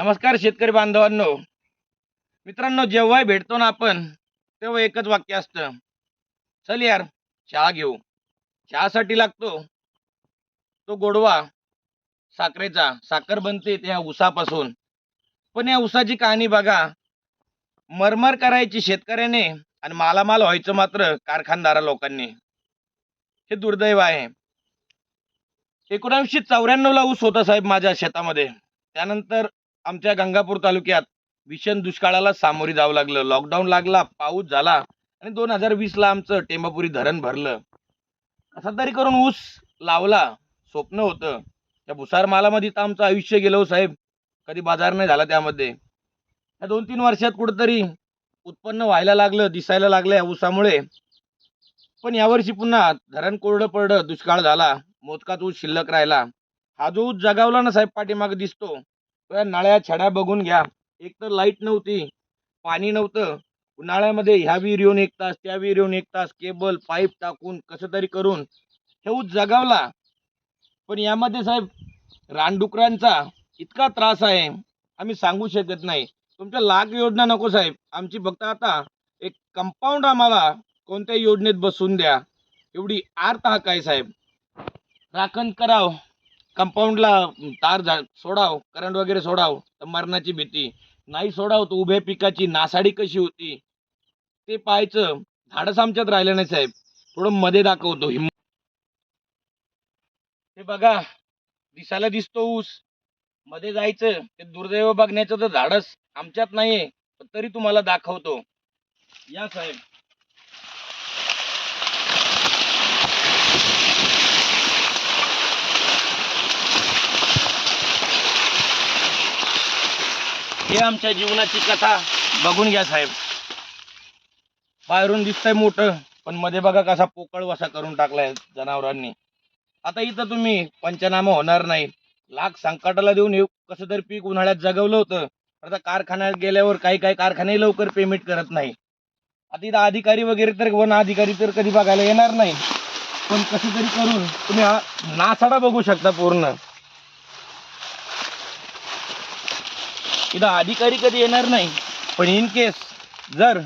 नमस्कार शेतकरी बांधवांनो. मित्रांनो जेव्हाही भेटतो ना आपण तेव्हा एकच वाक्य असतं. चल यार चहा घेऊ. चहासाठी लागतो. तो गोडवा साखरेचा साखर बनते त्या उसापासून. पण या उसाची कहाणी बघा. मरमर करायची शेतकऱ्याने आणि मालामाल व्हायचं मात्र कारखानदारा लोकांनी. हे दुर्दैव आहे. एकोणीसशे चौऱ्याण्णव ला ऊस होता साहेब माझ्या शेतामध्ये. त्यानंतर आमच्या गंगापूर तालुक्यात भीषण दुष्काळाला सामोरी जावं लागलं. लॉकडाऊन लागला पाऊस झाला आणि दोन हजार वीसला आमचं टेंबापुरी धरण भरलं. कसा तरी करून ऊस लावला स्वप्न होतं. त्या भुसार मालामध्ये तर आमचं आयुष्य गेलं हो साहेब. कधी बाजार नाही झाला त्यामध्ये. या दोन तीन वर्षात कुठंतरी उत्पन्न व्हायला लागलं दिसायला लागलं या ऊसामुळे. पण यावर्षी पुन्हा धरण कोरडं पडलं दुष्काळ झाला. मोजकाच ऊस शिल्लक राहिला. हा जो ऊस जगावला ना साहेब पाठीमागे दिसतो. त्या नळ्या छड्या बघून घ्या. एक तर लाइट नव्हती पाणी नव्हतं. उन्हाळ्यामध्ये ह्या विहीर येऊन एक तास त्या विहीर येऊन एक तास केबल पाईप टाकून कसं तरी करून हे जगावला. पण यामध्ये साहेब रानडुकरांचा इतका त्रास आहे आम्ही सांगू शकत नाही. तुमच्या लाख योजना नको साहेब. आमची फक्त आता एक कंपाऊंड आम्हाला कोणत्या योजनेत बसून द्या. एवढी आर्त हा काय साहेब. राखण कराव. कंपाऊंडला तार झा सोडाव करंट वगैरे सोडाव तर मरणाची भीती. नाही सोडाव तर उभ्या पिकाची नासाडी कशी होती? ते पाहायचं. धाडस आमच्यात राहिलं नाही साहेब. थोडं मध्ये दाखवतो. हिम हे बघा. दिसायला दिसतो ऊस. मध्ये जायचं. ते दुर्दैव बघण्याचं तर धाडस आमच्यात नाहीये. तरी तुम्हाला दाखवतो. या साहेब. हे आमच्या जीवनाची कथा. बघून घ्या साहेब. बाहेरून दिसतंय मोठं पण मध्ये बघा कसा पोकळ वसा करून टाकलाय जनावरांनी. आता इथं तुम्ही पंचनामा होणार नाही. लाख संकटाला देऊन हे कसं तरी पीक उन्हाळ्यात जगवलं होतं आता कारखान्यात गेल्यावर काही काही कारखाने लवकर पेमेंट करत नाही. आता इथं अधिकारी वगैरे तर वन अधिकारी तर कधी बघायला येणार नाही. पण कसं तरी करून तुम्ही हा नासाडा बघू शकता पूर्ण. इथं अधिकारी कधी येणार नाही. पण इन केस जर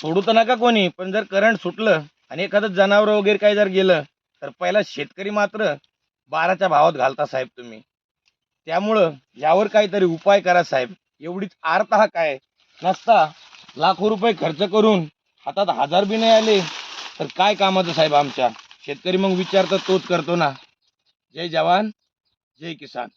सोडू तर नका कोणी पण जर करंट सुटलं आणि एखादं जनावर वगैरे काही जर गेलं तर पहिला शेतकरी मात्र बाराच्या भावात घालता साहेब तुम्ही. त्यामुळं यावर काहीतरी उपाय करा साहेब. एवढीच आर्त हा काय? नसता लाखो रुपये खर्च करून हातात हजार बी नाही आले तर काय कामाचं साहेब आमच्या? शेतकरी मग विचार तर तोच करतो ना. जय जवान जय किसान.